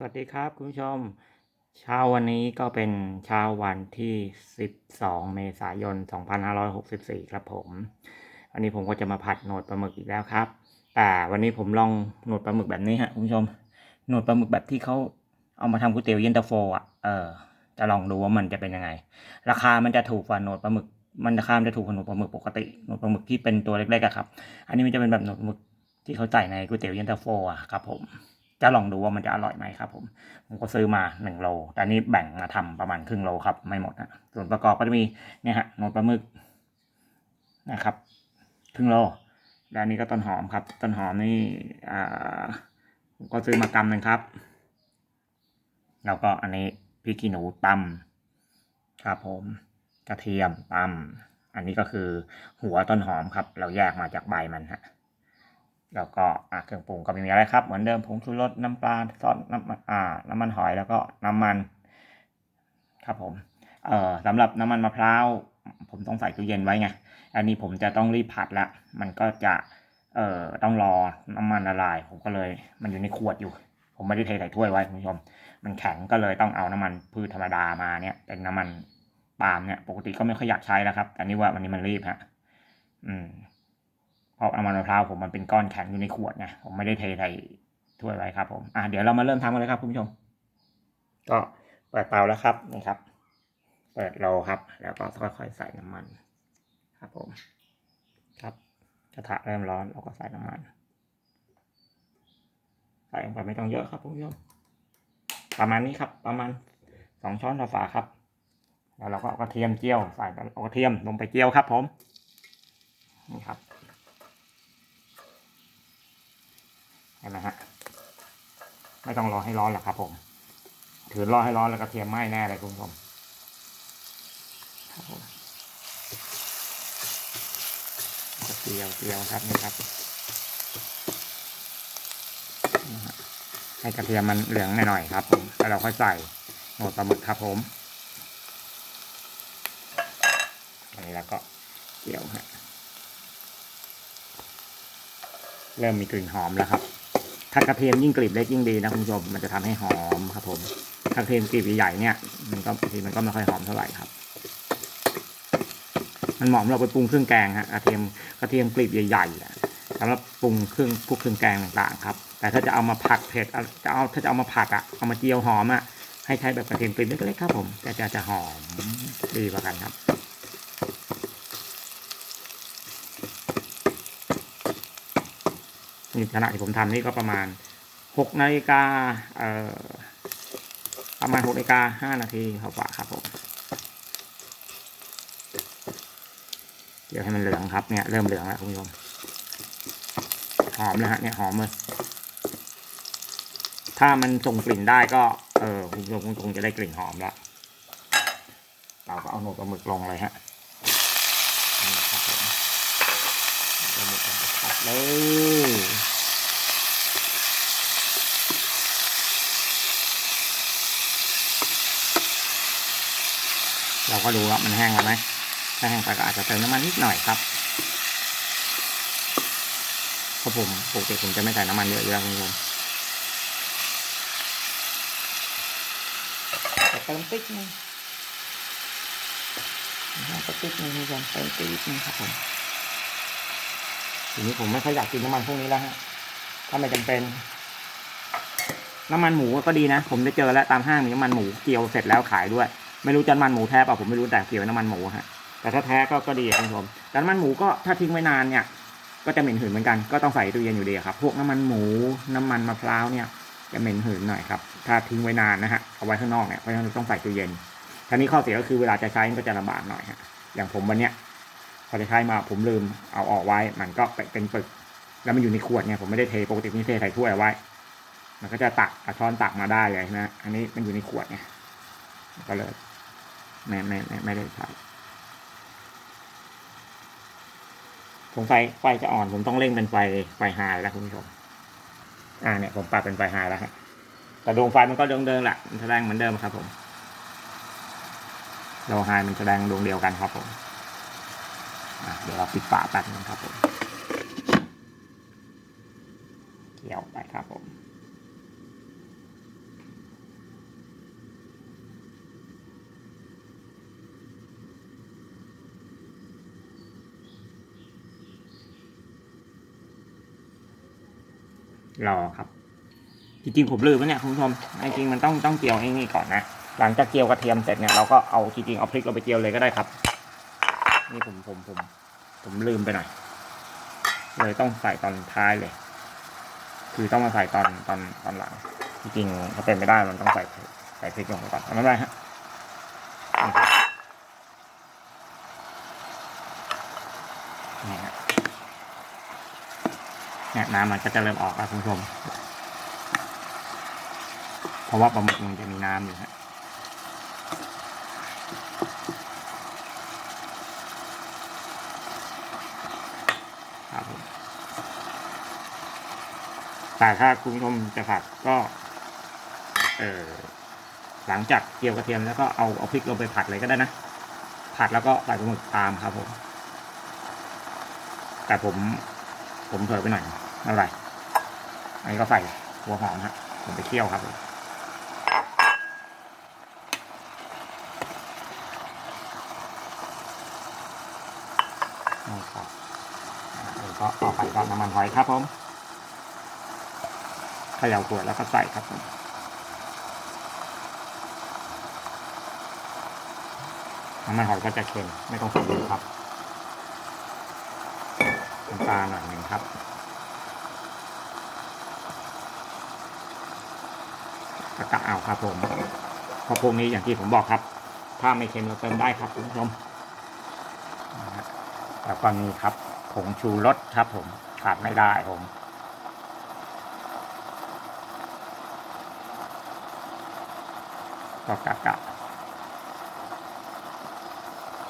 สวัสดีครับคุณผู้ชม เช้าวันนี้ก็เป็นเช้าวันที่ 12 เมษายน 2564 ครับผมอันนี้ผมก็จะมาผัดโหนดปลาหมึกอีกแล้วครับ แต่วันนี้ผมลองโหนดปลาหมึกแบบนี้ฮะคุณผู้ชมโหนดปลาหมึกแบบที่เขาเอามาทำก๋วยเตี๋ยวเย็นตาโฟอะเออจะลองดูว่ามันจะเป็นยังไง ราคามันจะถูกกว่าโหนดปลาหมึก มันราคามันจะถูกกว่าโหนดปลาหมึกปกติโหนดปลาหมึกที่เป็นตัวเล็กๆครับ อันนี้มันจะเป็นแบบโหนดปลาหมึกที่เขาใส่ในก๋วยเตี๋ยวเย็นตาโฟอะครับผม จะลองดูว่ามันจะอร่อยไหมครับผมผมก็ซื้อมาหนึ่งโลแต่นี้แบ่งมาทำประมาณครึ่งโลครับไม่หมดนะส่วนประกอบก็จะมีเนี่ยฮะหนดปลาหมึกนะครับครึ่งโลและอันนี้ก็ต้นหอมครับ ต้นหอมนี่อ่าผมก็ซื้อมากำหนึ่งครับ แล้วก็อันนี้พริกขี้หนูตำครับผมกระเทียมตำอันนี้ก็คือหัวต้นหอมครับ เราแยกมาจากใบมันฮะ แล้วก็อะเครื่องปรุงก็ไม่มีอะไรครับ เหมือนเดิมผงชูรสน้ำปลาซอสน้ำมันอ่าน้ำมันหอยแล้วก็น้ำมัน ครับผมเอ่อสำหรับน้ำมันมะพร้าวผมต้องใส่ตู้เย็นไว้ไงอันนี้ผมจะต้องรีบผัดละมันก็จะเอ่อต้องรอน้ำมันละลาย ผมก็เลย มันอยู่ในขวดอยู่ ผมไม่ได้เทใส่ถ้วยไว้คุณผู้ชม มันแข็งก็เลยต้องเอาน้ำมันพืชธรรมดามาเนี่ย เป็นน้ำมันปาล์มเนี่ย ปกติก็ไม่ค่อยอยากใช้แล้วครับแต่นี่ว่าวันนี้มันรีบฮะอืม เพราะน้ำมันมะพร้าวผมมันเป็นก้อนแข็งอยู่ในขวดไงผมไม่ได้เทใส่ถ้วยไว้ครับ ผมอะเดี๋ยวเรามาเริ่มทำกันเลยครับคุณผู้ชม ก็เปิดเตาแล้วครับนี่ครับ เปิดโลครับ แล้วก็ค่อยๆใส่น้ำมัน ครับผม ครับกระทะเริ่มร้อนเราก็ใส่น้ำมันใส่ลงไปไม่ต้องเยอะครับคุณผู้ชมประมาณนี้ครับ ประมาณสองช้อนฝาครับ แล้วเราก็เอากระเทียมเจียวใส่เอากระเทียมลงไปเจียวครับ ผมนี่ครับ เห็นไหมฮะไม่ต้องรอให้ร้อนหรอกครับผม ถือรอให้ร้อนแล้วกระเทียมไหม้แน่เลยคุณผู้ชมครับผมกระเทียมเจียวครับนี่ครับ ให้กระเทียมมันเหลืองหน่อยๆครับผมแล้วเราค่อยใส่หนดปลาหมึกครับผมอันนี้แล้วก็เจียวฮะเริ่มมีกลิ่นหอมแล้วครับ ถ้ากระเทียมยิ่งกลีบเล็กยิ่งดีนะคุณผู้ชมมันจะทำให้หอมครับผมถ้ากระเทียมกลีบใหญ่ๆเนี่ย มันก็ทีมันก็ไม่ค่อยหอมเท่าไหร่ครับ มันเหมาะสำหรับไปปรุงเครื่องแกงฮะกระเทียมกระเทียมกลีบใหญ่ๆอะสำหรับปรุงเครื่องพวกเครื่องแกงต่างๆครับ แต่ถ้าจะเอามาผัดเผ็ดจะเอาถ้าจะเอามาผัดอะเอามาเจียวหอมอะให้ใช้แบบกระเทียมกลีบเล็กๆครับผมจะจะจะหอมดีกว่ากันครับ นี่ขณะที่ผมทำนี่ก็ประมาณหกนาฬิกาเอ่อประมาณหกนาฬิกาห้านาทีกว่าครับผมเดี๋ยวให้มันเหลืองครับเนี่ยเริ่มเหลืองแล้วคุณผู้ชมหอมแล้วฮะเนี่ยหอมเลยถ้ามันส่งกลิ่นได้ก็เออคุณผู้ชมคงจะได้กลิ่นหอมแล้วเราก็เอาหนวดปลาหมึกลงเลยฮะนี่ครับผมปลาหมึ กลงไปผัดเราก็ดูว่ามันแห้งแล้วไหมถ้าแห้งไปก็อาจจะเติมน้ำมันนิดหน่อยครับเพราะผมปกติผมจะไม่ใส่น้ำมันเยอะอยู่แล้วคุณผู้ชมแต่เติมติ๊กนึงนะครับติ๊กนึงคุณผู้ชมเติมติ๊กนึงครับผม ทีนี้ผมไม่ค่อยอยากกินน้ำมันพวกนี้แล้วฮะถ้าไม่จำเป็น น้ำมันหมูก็ดีนะ ผมได้เจอแล้วตามห้างมีน้ำมันหมูเกียวเสร็จแล้วขายด้วย ไม่รู้จะน้ำมันหมูแท้เปล่าผมไม่รู้แต่เกี่ยวน้ำมันหมูฮะแต่ถ้าแท้ก็ก็ดีคุณผู้ชมแต่น้ำมันหมูก็ถ้าทิ้งไว้นานเนี่ย ก็จะเหม็นหืนเหมือนกันก็ต้องใส่ตู้เย็นอยู่ดีครับ พวกน้ำมันหมู น้ำมันมะพร้าวเนี่ยจะเหม็นหืนหน่อยครับ ถ้าทิ้งไว้นานนะฮะเอาไว้ข้างนอกเนี่ยเพราะฉะนั้นต้องใส่ตู้เย็นทีนี้ข้อเสียก็คือเวลาจะใช้มันก็จะลำบากหน่อยฮะอย่างผมวันเนี้ย พอจะใช้มาผมลืมเอาออกไว้ มันก็เป็นปึก แล้วมันอยู่ในขวดเนี่ยผมไม่ได้เทปกตินี่เทใส่ถ้วยไว้ มันก็จะตักเอาช้อนตักมาได้เลยนะ อันนี้มันอยู่ในขวดไงก็เลยไม่ไม่ไม่ไม่ได้ใช้สงสัยไฟจะอ่อนผมต้องเร่งเป็นไฟไฟไฮแล้วคุณผู้ชม อ่าเนี่ยผมปรับเป็นไฟไฮแล้วฮะแต่ดวงไฟมันก็ดวงเดิมแหละมันแสดงเหมือนเดิมครับผมโลไฮมันแสดงดวงเดียวกันครับผม เดี๋ยวเราปิดฝาแป๊บนึงครับผมเกี่ยวไปครับผมรอครับ จริงๆผมลืมไปเนี่ยคุณผู้ชมจริงๆมันต้องต้องเกี่ยวนี่ก่อนนะ หลังจากเกี่ยวกระเทียมเสร็จเนี่ยเราก็เอาจริงๆเอาพริกเราไปเกี่ยวเลยก็ได้ครับ นี่ผมผมผม ผมลืมไปหน่อย เลยต้องใส่ตอนท้ายเลย คือต้องมาใส่ตอนตอนตอนหลัง จริงๆถ้าเป็นไม่ได้มันต้องใส่ใส่พริกลงไปก่อนไม่ได้ฮะนี่ครับนี่ฮะเนี่ยน้ำมันก็จะเริ่มออกแล้วคุณผู้ชม เพราะว่าปลาหมึกมันจะมีน้ำอยู่ฮะ ครับผม แต่ถ้าคุณผู้ชมจะผัดก็ เออหลังจากเกี่ยวกระเทียมแล้วก็เอาเอาพริกลงไปผัดเลยก็ได้นะ ผัดแล้วก็ใส่ปลาหมึกตามครับผม แต่ผม ผมเผลอไปหน่อยไม่เป็นไรอันนี้ก็ใส่หัวหอมฮะผมไปเคี่ยวครับผมนี่ครับแล้วก็เอาไปกับน้ำมันหอยครับผม เขย่าขวดแล้วก็ใส่ครับผมน้ำมันหอยก็จะเค็มไม่ต้องใส่เยอะครับน้ำตาลหน่อยหนึ่งครับกระกะเอาครับผมเพราะพวกนี้อย่างที่ผมบอกครับ ถ้าไม่เค็มเราเติมได้ครับคุณผู้ชมแล้วก็มีครับผงชูรสครับผมขาดไม่ได้ผม ก็กะกะ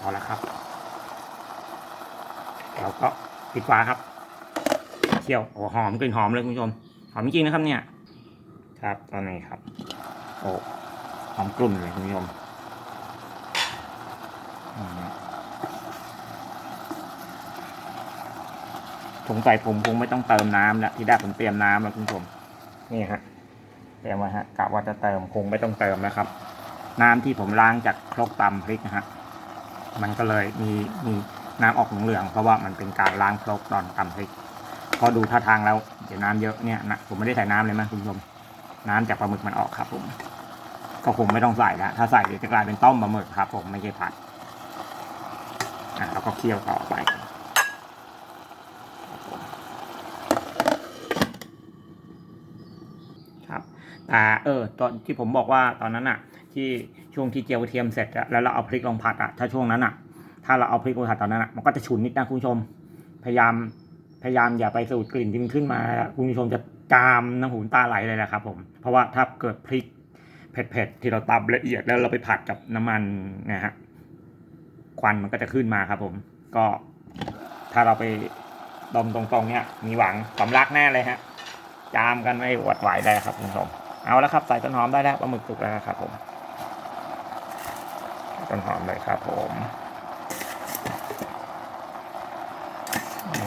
พอแล้วครับ เราก็ปิดฝาครับเคี่ยวโอ้หอมกลิ่นหอมเลยคุณผู้ชม หอมจริงนะครับเนี่ย ครับตอนนี้ครับ โอ้หอมกลุ่นเลยคุณผู้ชมอืมสงสัยผมคงไม่ต้องเติมน้ำแล้วที่ได้ผมเตรียมน้ำแล้วคุณผู้ชม นี่ฮะเตรียมไว้ฮะกะว่าจะเติมคงไม่ต้องเติมนะครับ น้ำที่ผมล้างจากครกตำพริกนะฮะมันก็เลยมีมีน้ำออกเหลืองเพราะว่ามันเป็นการล้างครกตอนตำพริกพอดูท่าทางแล้วเดี๋ยวน้ำเยอะเนี่ยนะผมไม่ได้ใส่น้ำเลยนะคุณผู้ชมน้ำจากปลาหมึกมันออกครับ ผม ก็คงไม่ต้องใส่ล้วถ้าใส่เดี๋ยวจะกลายเป็นต้มปลาหมึกครับ ผมไม่ใช่ผัดอะแล้วก็เคี่ยวต่อไป ครับแต่เออตอนที่ผมบอกว่าตอนนั้นอะที่ช่วงที่เจียวกระเทียมเสร็จอะแล้วเราเอาพริกลงผัดอะถ้าช่วงนั้นอะถ้าเราเอาพริกลงผัดตอนนั้นอะมันก็จะฉุนนิดนะคุณผู้ชม พยายามพยายามอย่าไปสูดกลิ่นที่มันขึ้นมา คุณผู้ชมจะจามน้ำหูตาไหลเลยแหละครับ ผม เพราะว่าถ้าเกิดพริกเผ็ดๆที่เราตำละเอียดแล้วเราไปผัดกับน้ำมันนะฮะควันมันก็จะขึ้นมาครับ ผม ก็ถ้าเราไปดมตรงๆเนี้ยมีหวังสำลักแน่เลยฮะ จามกันไม่หวัดไหวได้ครับคุณผู้ชมเอาแล้วครับใส่ต้นหอมได้แล้วปลาหมึกสุกแล้วครับผมต้นหอมเลยครับผมนี่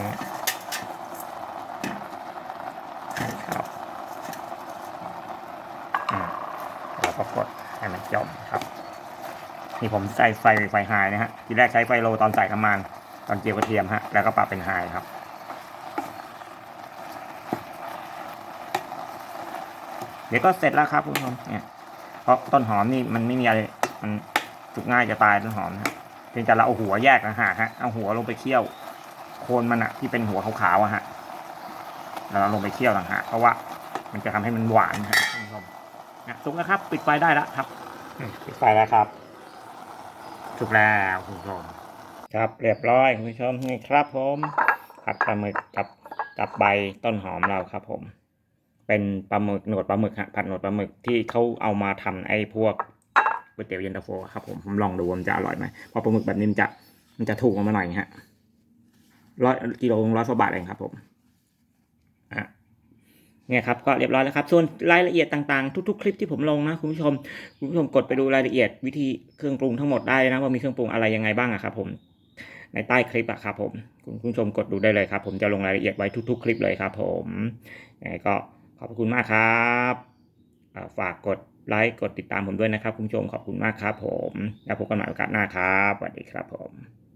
นี่ครับอืมแล้วก็กดให้มันจมครับ นี่ผมใส่ไฟไฟไฮนะฮะทีแรกใช้ไฟโลตอนใส่น้ำมันตอนเจียวกระเทียมฮะแล้วก็ปรับเป็นไฮครับ เดี๋ยวก็เสร็จแล้วครับคุณผู้ชมเนี่ยเพราะต้นหอมนี่มันไม่มีอะไรมันสุกง่ายจะตายต้นหอมนะเพียงแต่เราเอาหัวแยกนะฮะฮะเอาหัวลงไปเคี่ยว โคนมันอะที่เป็นหัวขาวๆอะฮะแล้วเราลงไปเคี่ยวต่างหากเพราะว่ามันจะทำให้มันหวานนะฮะคุณผู้ชมนะสุกแล้วครับ ปิดไฟได้แล้วครับอืมปิดไฟแล้วครับสุกแล้วคุณผู้ชมครับเรียบร้อยคุณผู้ชมนี่ครับผมผัดปลาหมึกกับกับใบต้นหอมเราครับผม เป็นปลาหมึกหนวดปลาหมึกฮะผัดหนวดปลาหมึกที่เขาเอามาทำไอ้พวกก๋วยเตี๋ยวเย็นตาโฟครับผมผมลองดูว่ามันจะอร่อยไหมเพราะปลาหมึกแบบนี้มันจะมันจะถูกมาหน่อยฮะร้อยกิโลร้อยกว่าบาทเองครับผมอะเนี่ยครับก็เรียบร้อยแล้วครับ ส่วนรายละเอียดต่างๆ ทุก ๆ คลิปที่ผมลงนะคุณผู้ชมคุณผู้ชมกดไปดูรายละเอียดวิธีเครื่องปรุงทั้งหมดได้นะว่ามีเครื่องปรุงอะไรยังไงบ้างอะครับผมในใต้คลิปอะครับผมคุณผู้ชมกดดูได้เลยครับ ผมจะลงรายละเอียดไว้ทุก ๆ คลิปเลยครับ ผมยังไงก็ ขอบคุณมากครับฝากกดไลค์กดติดตามผมด้วยนะครับ คุณผู้ชมขอบคุณมากครับผม แล้วพบกันใหม่โอกาสหน้าครับสวัสดีครับผม